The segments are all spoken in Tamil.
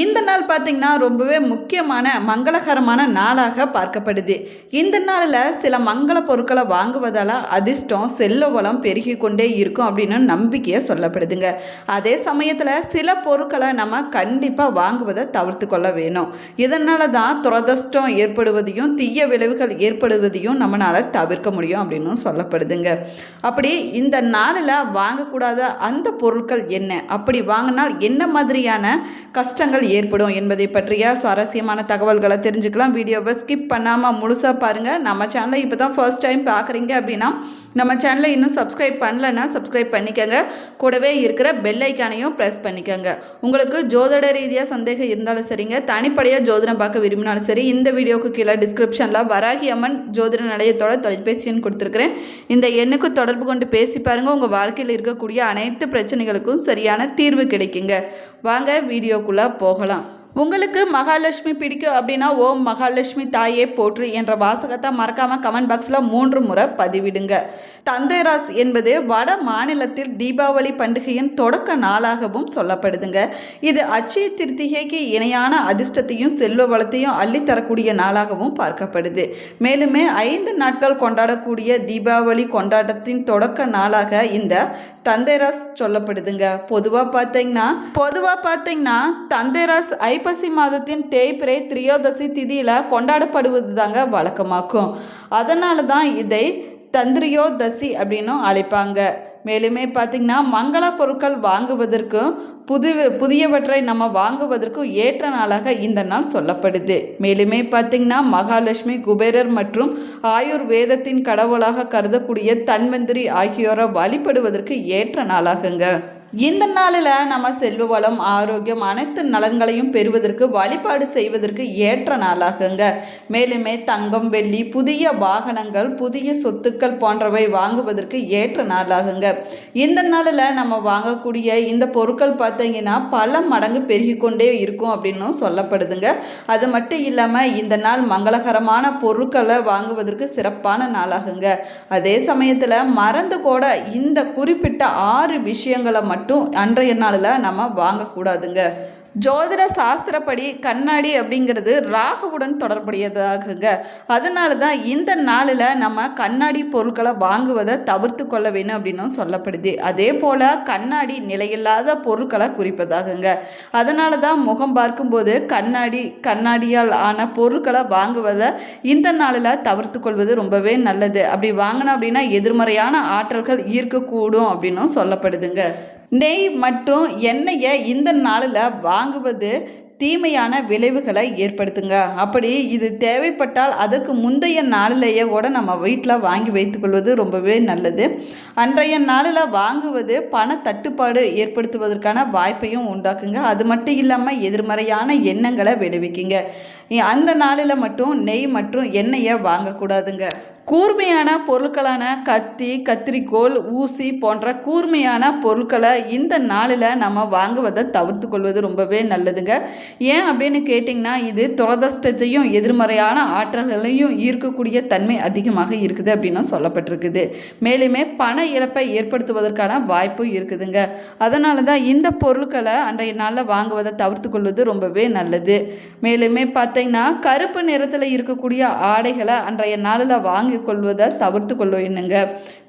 இந்த நாள் பார்த்திங்கன்னா ரொம்பவே முக்கியமான மங்களகரமான நாளாக பார்க்கப்படுது. இந்த நாளில் சில மங்கள பொருட்களை வாங்குவதால் அதிர்ஷ்டம் செல்ல வளம் பெருகி கொண்டே இருக்கும் அப்படின்னு நம்பிக்கையை சொல்லப்படுதுங்க. அதே சமயத்தில் சில பொருட்களை நம்ம கண்டிப்பாக வாங்குவதை தவிர்த்து கொள்ள வேணும். இதனால தான் துரதிர்ஷ்டம் ஏற்படுவதையும் தீய விளைவுகள் ஏற்படுவதையும் நம்மளால் தவிர்க்க முடியும் அப்படின்னு சொல்லப்படுதுங்க. அப்படி இந்த நாளில் வாங்கக்கூடாத அந்த பொருட்கள் என்ன? அப்படி வாங்கினால் என்ன மாதிரியான கஷ்டங்கள் ஏற்படும் என்பதை பற்றிய சுவாரஸ்யமான தகவல்களை தெரிஞ்சுக்கலாம். வீடியோவை ஸ்கிப் பண்ணாமல் முழுசாக பாருங்கள் நம்ம சேனலை இப்போ தான் ஃபர்ஸ்ட் டைம் பார்க்குறீங்க அப்படின்னா நம்ம சேனலை இன்னும் சப்ஸ்கிரைப் பண்ணலைன்னா சப்ஸ்கிரைப் பண்ணிக்கோங்க. கூடவே இருக்கிற பெல் ஐக்கானையும் ப்ரெஸ் பண்ணிக்கோங்க. உங்களுக்கு ஜோதிட ரீதியாக சந்தேகம் இருந்தாலும் சரிங்க. தனிப்படையாக ஜோதிடம் பார்க்க விரும்பினாலும் சரி இந்த வீடியோவுக்கு கீழே டிஸ்கிரிப்ஷனில் வராகி அம்மன் ஜோதிட நிலையத்தோட தொலைபேசி எண் கொடுத்துருக்குறேன். இந்த எண்ணுக்கு தொடர்பு கொண்டு பேசி பாருங்கள் உங்கள் வாழ்க்கையில் இருக்கக்கூடிய அனைத்து பிரச்சனைகளுக்கும் சரியான தீர்வு கிடைக்குங்க. வாங்க வீடியோக்குள்ளே போ போகலாம் உங்களுக்கு மகாலட்சுமி பிடிக்கும் அப்படின்னா ஓம் மகாலட்சுமி தாயே போற்று என்ற வாசகத்தை மறக்காமல் கமெண்ட் பாக்ஸில் மூன்று முறை பதிவிடுங்க. தந்தைராஸ் என்பது வட மாநிலத்தில் தீபாவளி பண்டிகையின் தொடக்க நாளாகவும் சொல்லப்படுதுங்க. இது அச்சய திருத்திகைக்கு இணையான அதிர்ஷ்டத்தையும் செல்வ வளத்தையும் அள்ளித்தரக்கூடிய நாளாகவும் பார்க்கப்படுது. மேலுமே ஐந்து நாட்கள் கொண்டாடக்கூடிய தீபாவளி கொண்டாட்டத்தின் தொடக்க நாளாக இந்த தந்தைராஸ் சொல்லப்படுதுங்க. பொதுவாக பார்த்தீங்கன்னா பொதுவாக பார்த்தீங்கன்னா தந்தைராஸ் ஐ ஐப்பசி மாதத்தின் தேய்பிரை திரியோதசி திதியில் கொண்டாடப்படுவது தாங்க வழக்கமாக்கும். அதனால தான் இதை தந்திரியோதசி அப்படின்னும் அழைப்பாங்க. மேலுமே பார்த்திங்கன்னா மங்கள பொருட்கள் வாங்குவதற்கும் புது புதியவற்றை நம்ம வாங்குவதற்கும் ஏற்ற நாளாக இந்த நாள் சொல்லப்படுது. மேலுமே பார்த்திங்கன்னா மகாலட்சுமி குபேரர் மற்றும் ஆயுர் வேதத்தின் கடவுளாக கருதக்கூடிய தன்வந்திரி ஆகியோரை வழிபடுவதற்கு ஏற்ற நாளாகுங்க. இந்த நாளில் நம்ம செல்வ வளம் ஆரோக்கியம் அனைத்து நலன்களையும் பெறுவதற்கு வழிபாடு செய்வதற்கு ஏற்ற நாளாகுங்க. மேலுமே தங்கம் வெள்ளி புதிய வாகனங்கள் புதிய சொத்துக்கள் போன்றவை வாங்குவதற்கு ஏற்ற நாளாகுங்க. இந்த நாளில் நம்ம வாங்கக்கூடிய இந்த பொருட்கள் பார்த்தீங்கன்னா பல மடங்கு பெருகி கொண்டே இருக்கும் அப்படின்னும் சொல்லப்படுதுங்க. அது மட்டும் இல்லாமல் இந்த நாள் மங்களகரமான பொருட்களை வாங்குவதற்கு சிறப்பான நாளாகுங்க. அதே சமயத்தில் மறந்து கூட இந்த குறிப்பிட்ட ஆறு விஷயங்களை மட்டும் மட்டும் அன்றைய நாளில் நம்ம வாங்கக்கூடாதுங்க. ஜோதிட சாஸ்திரப்படி கண்ணாடி அப்படிங்கிறது ராகுவுடன் தொடர்புடையதாகுங்க. அதனால தான் இந்த நாளில் நம்ம கண்ணாடி பொருட்களை வாங்குவதை தவிர்த்து கொள்ள வேணும் அப்படின்னும் சொல்லப்படுது. அதே போல் கண்ணாடி நிலையில்லாத பொருட்களை குறிப்பதாகுங்க. அதனால தான் முகம் பார்க்கும்போது கண்ணாடி கண்ணாடியால் ஆன பொருட்களை வாங்குவதை இந்த நாளில் தவிர்த்து கொள்வது ரொம்பவே நல்லது. அப்படி வாங்கினோம் அப்படின்னா எதிர்மறையான ஆற்றல்கள் ஈர்க்கக்கூடும் அப்படின்னும் சொல்லப்படுதுங்க. நெய் மற்றும் எண்ணெயை இந்த நாளில் வாங்குவது தீமையான விளைவுகளை ஏற்படுத்துங்க. அப்படி இது தேவைப்பட்டால் அதுக்கு முந்தைய நாளிலேயே கூட நம்ம வீட்டில் வாங்கி வைத்துக்கொள்வது ரொம்பவே நல்லது. அன்றைய நாளில் வாங்குவது பண தட்டுப்பாடு ஏற்படுத்துவதற்கான வாய்ப்பையும் உண்டாக்குங்க. அது மட்டும் இல்லாமல் எதிர்மறையான எண்ணங்களை விளைவிக்குங்க. அந்த நாளில் மட்டும் நெய் மற்றும் எண்ணெயை வாங்கக்கூடாதுங்க. கூர்மையான பொருட்களான கத்தி கத்திரிக்கோல் ஊசி போன்ற கூர்மையான பொருட்களை இந்த நாளில் நம்ம வாங்குவதை தவிர்த்து கொள்வது ரொம்பவே நல்லதுங்க. ஏன் அப்படின்னு கேட்டிங்கன்னா இது துரதஷ்டத்தையும் எதிர்மறையான ஆற்றல்களையும் ஈர்க்கக்கூடிய தன்மை அதிகமாக இருக்குது அப்படின்னு சொல்லப்பட்டிருக்குது. மேலுமே பண இழப்பை ஏற்படுத்துவதற்கான வாய்ப்பும் இருக்குதுங்க. அதனால தான் இந்த பொருட்களை அன்றைய நாளில் வாங்குவதை தவிர்த்து கொள்வது ரொம்பவே நல்லது. மேலுமே பார்த்தீங்கன்னா கருப்பு நிறத்தில் இருக்கக்கூடிய ஆடைகளை அன்றைய நாளில் வாங்க வாங்கி கொள்வதை தவிர்த்து கொள்ள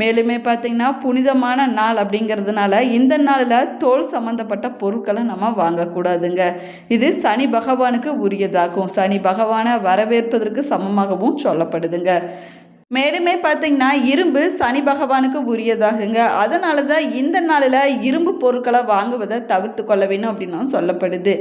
மேலுமே பார்த்திங்கன்னா புனிதமான நாள் அப்படிங்கிறதுனால இந்த நாளில் தோல் சம்மந்தப்பட்ட பொருட்களை நம்ம வாங்கக்கூடாதுங்க. இது சனி பகவானுக்கு உரியதாகும். சனி பகவானை வரவேற்பதற்கு சமமாகவும் சொல்லப்படுதுங்க. மேலுமே பார்த்தீங்கன்னா இரும்பு சனி பகவானுக்கு உரியதாகுங்க. அதனால தான் இந்த நாளில் இரும்பு பொருட்களை வாங்குவதை தவிர்த்து கொள்ள வேணும் அப்படின்னும் சொல்லப்படுது.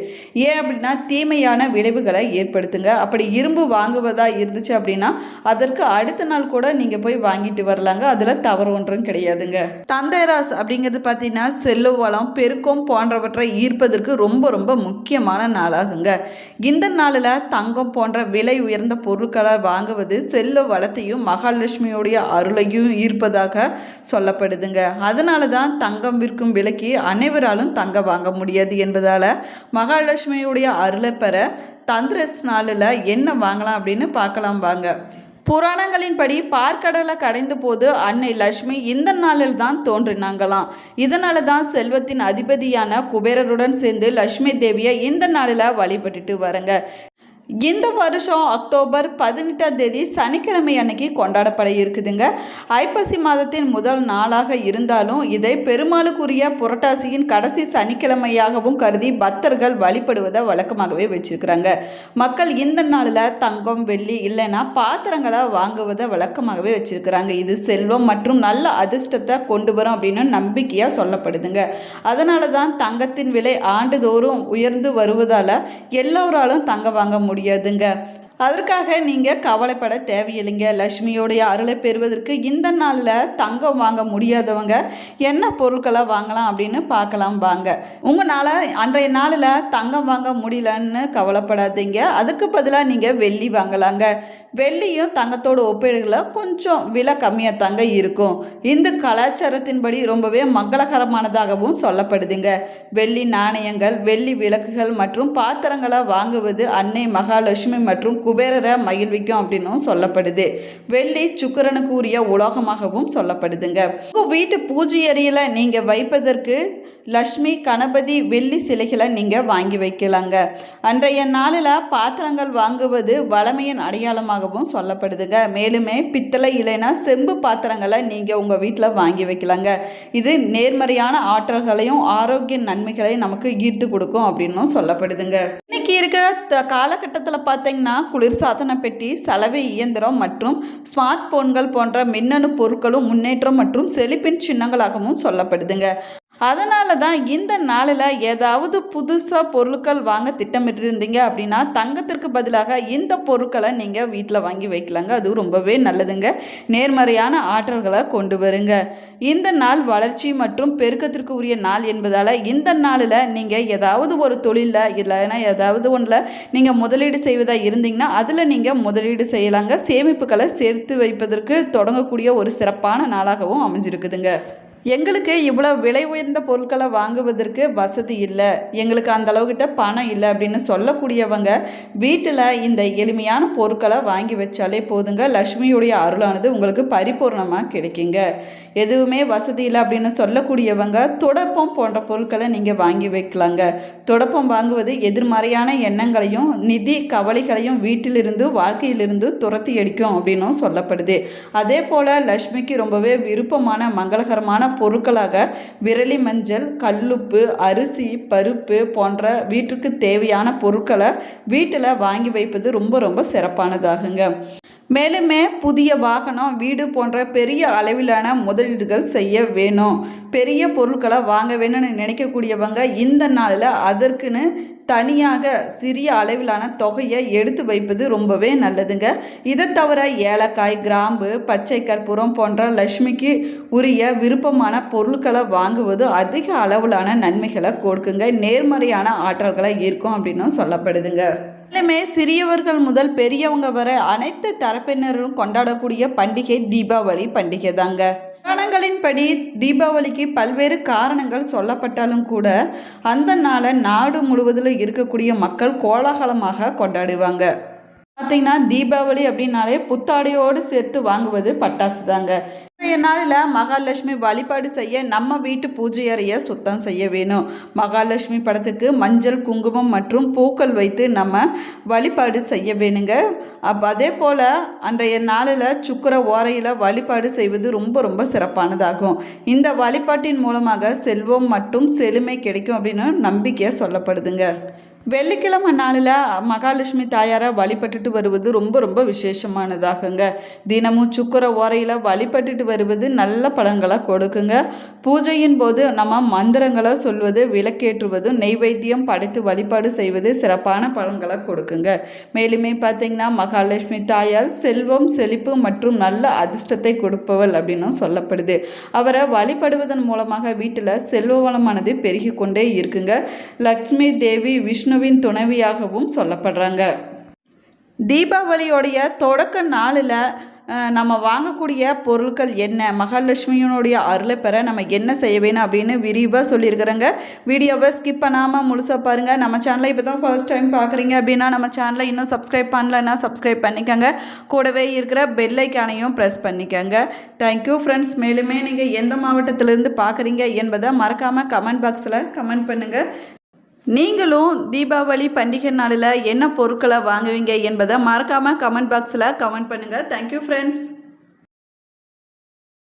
ஏன் அப்படின்னா தீமையான விளைவுகளை ஏற்படுத்துங்க. அப்படி இரும்பு வாங்குவதா இருந்துச்சு அப்படின்னா அதற்கு அடுத்த நாள் கூட நீங்கள் போய் வாங்கிட்டு வரலாங்க. அதில் தவறு ஒன்றும் கிடையாதுங்க. தந்தைராஸ் அப்படிங்கிறது பார்த்தீங்கன்னா செல்வ வளம் பெருக்கம் போன்றவற்றை ஈர்ப்பதற்கு ரொம்ப ரொம்ப முக்கியமான நாளாகுங்க. இந்த நாளில் தங்கம் போன்ற விலை உயர்ந்த பொருட்களை வாங்குவது செல்வ வளத்தையும் மகாலட்சுமியோடைய அருளையும் ஈர்ப்பதாக சொல்லப்படுதுங்க. அதனால தான் தங்கம் விற்கும் விலைக்கு அனைவராலும் தங்க வாங்க முடியாது என்பதால் மகாலட்சுமியுடைய அருளை பெற தந்திரஸ் நாளில் என்ன வாங்கலாம் அப்படின்னு பார்க்கலாம் வாங்க. புராணங்களின்படி பார்க்கடலை கடைந்த போது அன்னை லட்சுமி இந்த நாளில் தான் தோன்றினாங்களாம். இதனால தான் செல்வத்தின் அதிபதியான குபேரருடன் சேர்ந்து லட்சுமி தேவியை இந்த நாளில் வழிபட்டுட்டு வரங்க. இந்த வருஷம் அக்டோபர் பதினெட்டாம் தேதி சனிக்கிழமை அன்னைக்கு கொண்டாடப்பட இருக்குதுங்க. ஐப்பசி மாதத்தின் முதல் நாளாக இருந்தாலும் இதை பெருமாளுக்குரிய புரட்டாசியின் கடைசி சனிக்கிழமையாகவும் கருதி பக்தர்கள் வழிபடுவதை வழக்கமாகவே வச்சிருக்கிறாங்க. மக்கள் இந்த நாளில் தங்கம் வெள்ளி இல்லைன்னா பாத்திரங்களை வாங்குவதை வழக்கமாகவே வச்சிருக்கிறாங்க. இது செல்வம் மற்றும் நல்ல அதிர்ஷ்டத்தை கொண்டு வரும் அப்படின்னு நம்பிக்கையாக சொல்லப்படுதுங்க. அதனால தான் தங்கத்தின் விலை ஆண்டுதோறும் உயர்ந்து வருவதால் எல்லோராலும் தங்க வாங்க முடியும். முடியாதுங்க. அதற்காக நீங்கள் கவலைப்பட தேவையில்லைங்க. லக்ஷ்மியோடைய அருளை பெறுவதற்கு இந்த நாளில் தங்கம் வாங்க முடியாதவங்க என்ன பொருட்களை வாங்கலாம் அப்படின்னு பார்க்கலாம் வாங்க. உங்களால் அன்றைய நாளில் தங்கம் வாங்க முடியலன்னு கவலைப்படாதீங்க. அதுக்கு பதிலாக நீங்கள் வெள்ளி வாங்கலாங்க. வெள்ளியும் தங்கத்தோட ஒப்பீடுகளை கொஞ்சம் விலை கம்மியாக தாங்க இருக்கும். இந்து கலாச்சாரத்தின்படி ரொம்பவே மங்களகரமானதாகவும் சொல்லப்படுதுங்க. வெள்ளி நாணயங்கள் வெள்ளி விளக்குகள் மற்றும் பாத்திரங்களை வாங்குவது அன்னை மகாலட்சுமி மற்றும் குபேரரை மகிழ்விக்கும் அப்படின்னும் சொல்லப்படுது. வெள்ளி சுக்கரனுக்கு உரிய உலோகமாகவும் சொல்லப்படுதுங்க. உங்கள் வீட்டு பூஜை அறையில் நீங்கள் வைப்பதற்கு லக்ஷ்மி கணபதி வெள்ளி சிலைகளை நீங்கள் வாங்கி வைக்கலாங்க. அன்றைய நாளில் பாத்திரங்கள் வாங்குவது வளமையின் அடையாளமாகவும் சொல்லப்படுதுங்க. மேலுமே பித்தளை இல்லைன்னா செம்பு பாத்திரங்களை நீங்கள் உங்கள் வீட்டில் வாங்கி வைக்கலாங்க. இது நேர்மறையான ஆற்றல்களையும் ஆரோக்கிய நன்மைகளையும் நமக்கு ஈர்த்து கொடுக்கும் அப்படின்னும் சொல்லப்படுதுங்க. இன்னைக்கு இருக்க த- காலகட்டத்தில் பார்த்தீங்கன்னா குளிர்சாதன பெட்டி சலவை இயந்திரம் மற்றும் ஸ்மார்ட் போன்கள் போன்ற மின்னணு பொருட்களும் முன்னேற்றம் மற்றும் செழிப்பின் சின்னங்களாகவும் சொல்லப்படுதுங்க. அதனால தான் இந்த நாளில் ஏதாவது புதுசாக பொருட்கள் வாங்க திட்டமிட்டிருந்தீங்க அப்படின்னா தங்கத்திற்கு பதிலாக இந்த பொருட்களை நீங்கள் வீட்டில் வாங்கி வைக்கலாங்க. அது ரொம்பவே நல்லதுங்க. நேர்மறையான ஆற்றல்களை கொண்டு வருங்க. இந்த நாள் வளர்ச்சி மற்றும் பெருக்கத்திற்கு உரிய நாள் என்பதால் இந்த நாளில் நீங்கள் ஏதாவது ஒரு தொழிலில் இல்லைன்னா ஏதாவது ஒன்றில் நீங்கள் முதலீடு செய்வதாக இருந்தீங்கன்னா அதில் நீங்கள் முதலீடு செய்யலாங்க. சேமிப்புகளை சேர்த்து வைப்பதற்கு தொடங்கக்கூடிய ஒரு சிறப்பான நாளாகவும் அமைஞ்சிருக்குதுங்க. எங்களுக்கு இவ்வளோ விலை உயர்ந்த பொருட்களை வாங்குவதற்கு வசதி இல்லை. எங்களுக்கு அந்த அளவுக்கிட்ட பணம் இல்லை அப்படின்னு சொல்லக்கூடியவங்க வீட்டில் இந்த எளிமையான பொருட்களை வாங்கி வச்சாலே போதுங்க. லக்ஷ்மியுடைய அருளானது உங்களுக்கு பரிபூர்ணமாக கிடைக்குங்க. எதுவுமே வசதி இல்லை அப்படின்னு சொல்லக்கூடியவங்க துடப்பம் போன்ற பொருட்களை நீங்கள் வாங்கி வைக்கலாங்க. தொடப்பம் வாங்குவது எதிர்மறையான எண்ணங்களையும் நிதி கவலைகளையும் வீட்டிலிருந்து வாழ்க்கையிலிருந்து துரத்தி அடிக்கும் அப்படின்னும் சொல்லப்படுது. அதே போல் லக்ஷ்மிக்கு ரொம்பவே விருப்பமான மங்களகரமான பொருட்களாக விரலி மஞ்சள் கல்லுப்பு அரிசி பருப்பு போன்ற வீட்டுக்கு தேவையான பொருட்களை வீட்டில் வாங்கி வைப்பது ரொம்ப ரொம்ப சிறப்பானதாகுங்க. மேலுமே புதிய வாகனம் வீடு போன்ற பெரிய அளவிலான முதலீடுகள் செய்ய வேணும். பெரிய பொருட்களை வாங்க வேணும்னு நினைக்கக்கூடியவங்க இந்த நாளில் அதற்குன்னு தனியாக சிறிய அளவிலான தொகையை எடுத்து வைப்பது ரொம்பவே நல்லதுங்க. இதை தவிர ஏலக்காய் கிராம்பு பச்சை கற்பூரம் போன்ற லக்ஷ்மிக்கு உரிய விருப்பமான பொருட்களை வாங்குவது அதிக அளவிலான நன்மைகளை கொடுக்குங்க. நேர்மறையான ஆற்றல்களை ஈர்க்கும் அப்படின்னும் சொல்லப்படுதுங்க. எல்லாமே சிறியவர்கள் முதல் பெரியவங்க வரை அனைத்து தரப்பினரும் கொண்டாடக்கூடிய பண்டிகை தீபாவளி பண்டிகை தாங்க புராணங்களின்படி தீபாவளிக்கு பல்வேறு காரணங்கள் சொல்லப்பட்டாலும் கூட அந்த நாளை நாடு முழுவதிலும் இருக்கக்கூடிய மக்கள் கோலாகலமாக கொண்டாடுவாங்க. பார்த்தீங்கன்னா தீபாவளி அப்படின்னாலே புத்தாடையோடு சேர்த்து வாங்குவது பட்டாசு தாங்க இன்றைய நாளில் மகாலட்சுமி வழிபாடு செய்ய நம்ம வீட்டு பூஜை அறையை சுத்தம் செய்ய வேணும். மகாலட்சுமி படத்துக்கு மஞ்சள் குங்குமம் மற்றும் பூக்கள் வைத்து நம்ம வழிபாடு செய்ய வேணுங்க. அப்போ அதே போல் அன்றைய நாளில் சுக்கர ஓரையில் வழிபாடு செய்வது ரொம்ப ரொம்ப சிறப்பானதாகும். இந்த வழிபாட்டின் மூலமாக செல்வம் மற்றும் செழுமை கிடைக்கும் அப்படின்னு நம்பிக்கையாக சொல்லப்படுதுங்க. வெள்ளிக்கிழமை நாளில் மகாலட்சுமி தாயாரை வழிபட்டுட்டு வருவது ரொம்ப ரொம்ப விசேஷமானதாகுங்க. தினமும் சுக்கர ஓரையில் வழிபட்டுட்டு வருவது நல்ல பலன்களை கொடுக்குங்க. பூஜையின் போது நம்ம மந்திரங்களை சொல்வது விளக்கேற்றுவதும் நெய்வேத்தியம் படைத்து வழிபாடு செய்வது சிறப்பான பலன்களை கொடுக்குங்க. மேலுமே பார்த்தீங்கன்னா மகாலட்சுமி தாயார் செல்வம் செழிப்பு மற்றும் நல்ல அதிர்ஷ்டத்தை கொடுப்பவள் அப்படின்னும் சொல்லப்படுது. அவரை வழிபடுவதன் மூலமாக வீட்டில் செல்வ வளமானது பெருகி கொண்டே இருக்குங்க. லக்ஷ்மி தேவி விஷ்ணு விஷ்ணுவின் துணைவியாகவும் சொல்லப்படுறாங்க. தீபாவளியோடைய தொடக்க நாளில் நம்ம வாங்கக்கூடிய பொருட்கள் என்ன மகாலட்சுமியினுடைய அருளை பெற நம்ம என்ன செய்ய வேணும் அப்படின்னு விரிவாக சொல்லியிருக்கிறேங்க. வீடியோவை ஸ்கிப் பண்ணாமல் முழுசாக பாருங்கள் நம்ம சேனலை இப்போ தான் ஃபர்ஸ்ட் டைம் பார்க்குறீங்க அப்படின்னா நம்ம சேனலை இன்னும் சப்ஸ்கிரைப் பண்ணலைன்னா சப்ஸ்கிரைப் பண்ணிக்கோங்க. கூடவே இருக்கிற பெல்லைக்கானையும் ப்ரெஸ் பண்ணிக்கோங்க. தேங்க்யூ ஃப்ரெண்ட்ஸ் மேலுமே நீங்கள் எந்த மாவட்டத்திலிருந்து பார்க்குறீங்க என்பதை மறக்காமல் கமெண்ட் பாக்ஸில் கமெண்ட் பண்ணுங்கள் நீங்களும் தீபாவளி பண்டிகை நாளில் என்ன பொருட்களை வாங்குவீங்க என்பதை மறக்காமல் கமெண்ட் பாக்ஸில் கமெண்ட் பண்ணுங்கள் தேங்க்யூ ஃப்ரெண்ட்ஸ்